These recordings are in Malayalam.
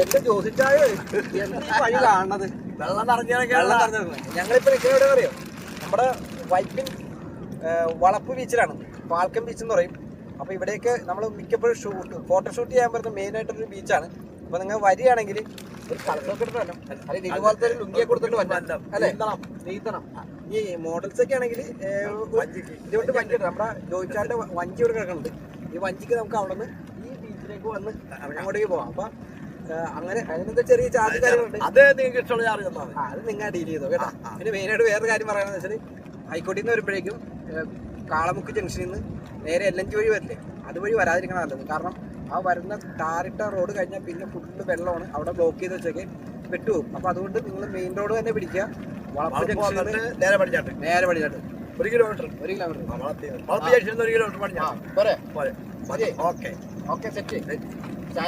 എന്റെ ജോസിച്ചായ എന്ത് ഈ വഴി കാണുന്നത് വെള്ളം നിറഞ്ഞാലൊക്കെ വെള്ളം. ഞങ്ങളിപ്പോ എവിടെ അറിയോ? നമ്മുടെ വൈപ്പിൻ വളപ്പ് ബീച്ചിലാണ്. പാൽക്കം ബീച്ച് എന്ന് പറയും. അപ്പൊ ഇവിടേക്ക് നമ്മൾ മിക്കപ്പോഴും ഷൂട്ട് ഫോട്ടോഷൂട്ട് ചെയ്യാൻ പറ്റുന്ന മെയിൻ ആയിട്ടൊരു ബീച്ചാണ് അപ്പൊ നിങ്ങൾ വരികയാണെങ്കിൽ ഒരു കളസൊക്കെ എടുത്ത് വരണം. അല്ലെങ്കിൽ ഇതുപോലത്തെ ഒരു ലുങ്കിയെ കൊടുത്തിട്ട് വരണം. അല്ലേ? നീന്തണം. ഈ മോഡൽസ് ഒക്കെ ആണെങ്കിൽ ഇതുകൊണ്ട് വഞ്ചി നമ്മുടെ ജോയിച്ചാളുടെ വഞ്ചി ഇവിടെ കിടക്കുന്നുണ്ട്. ഈ വഞ്ചിക്ക് നമുക്ക് അവിടെ നിന്ന് ഈ ബീച്ചിലേക്ക് വന്ന് അങ്ങോട്ടേക്ക് പോവാം അപ്പൊ അങ്ങനെ അതിനൊക്കെ ചെറിയ ചാർജ് കാര്യങ്ങളുണ്ട്. അത് നിങ്ങൾക്ക് ഇഷ്ടമുള്ള ചാർജ് തന്നാൽ അത് നിങ്ങൾ ഡീൽ ചെയ്തോ കേട്ടോ? പിന്നെ മെയിനായിട്ട് വേറെ കാര്യം പറയാന്ന് വെച്ചാൽ ഹൈക്കോട്ടിൽ നിന്ന് വരുമ്പോഴേക്കും കാളമുക്ക് ജംഗ്ഷനിൽ നിന്ന് നേരെ എൽ എൻ ജി വഴി വരില്ലേ? അതുവഴി വരാതിരിക്കണം നല്ലത്. കാരണം ആ വരുന്ന ടാറിട്ട റോഡ് കഴിഞ്ഞാൽ പിന്നെ ഫുള്ള് വെള്ളമാണ്. അവിടെ ബ്ലോക്ക് ചെയ്ത് വെച്ചൊക്കെ വിട്ടുപോകും അപ്പോൾ അതുകൊണ്ട് നിങ്ങൾ മെയിൻ റോഡ് തന്നെ പിടിക്കുക. വളപ്പ് ജംഗ്ഷനിൽ നേരെ പഠിച്ചാട്ട് നേരെ പടിച്ചാട്ട് ഒരു കിലോമീറ്റർ ഒരു കിലോമീറ്റർ വളപ്പ് ജംഗ്ഷനിൽ ഒരു കിലോമീറ്റർ പഠിച്ചാൽ പോരെ. പോരെ. ഓക്കെ. ഓക്കെ സെറ്റ്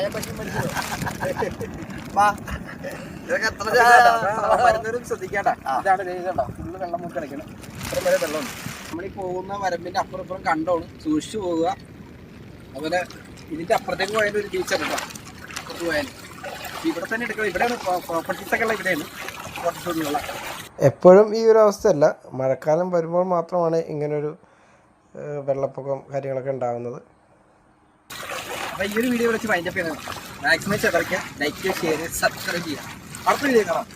വരുന്നവരും ശ്രദ്ധിക്കാട്ടാ. ഇതാണ് കേട്ടോ ഫുള്ള് വെള്ളം മുക്കി കിടക്കണം ഇത്ര വരെ വെള്ളമുണ്ട് നമ്മൾ ഈ പോകുന്ന വരമ്പിന്റെ അപ്പുറം ഇപ്പുറം കണ്ടോണ്. സൂക്ഷിച്ചു പോവുക. അതുപോലെ ഇതിന്റെ അപ്പുറത്തേക്ക് പോയാലും ഒരു ബീച്ചാണ് കേട്ടോ. അപ്പുറത്ത് പോയാലും. ഇവിടെ തന്നെ എടുക്കണം. ഇവിടെയാണ് പ്രോപ്പർട്ടീസ് ഒക്കെ ഉള്ള ഇവിടെയാണ്. എപ്പോഴും ഈ ഒരു അവസ്ഥയല്ല. മഴക്കാലം വരുമ്പോൾ മാത്രമാണ് ഇങ്ങനൊരു വെള്ളപ്പൊക്കം കാര്യങ്ങളൊക്കെ ഉണ്ടാകുന്നത് അപ്പൊ ഈ ഒരു വീഡിയോ വിളിച്ച് വൈൻഡപ്പ് ചെയ്യുന്നത് മാക്സിമം ചെറിയ ലൈക്ക് ചെയ്യുക ഷെയർ സബ്സ്ക്രൈബ് ചെയ്യുക. അടുത്ത വീഡിയോ കാണാം.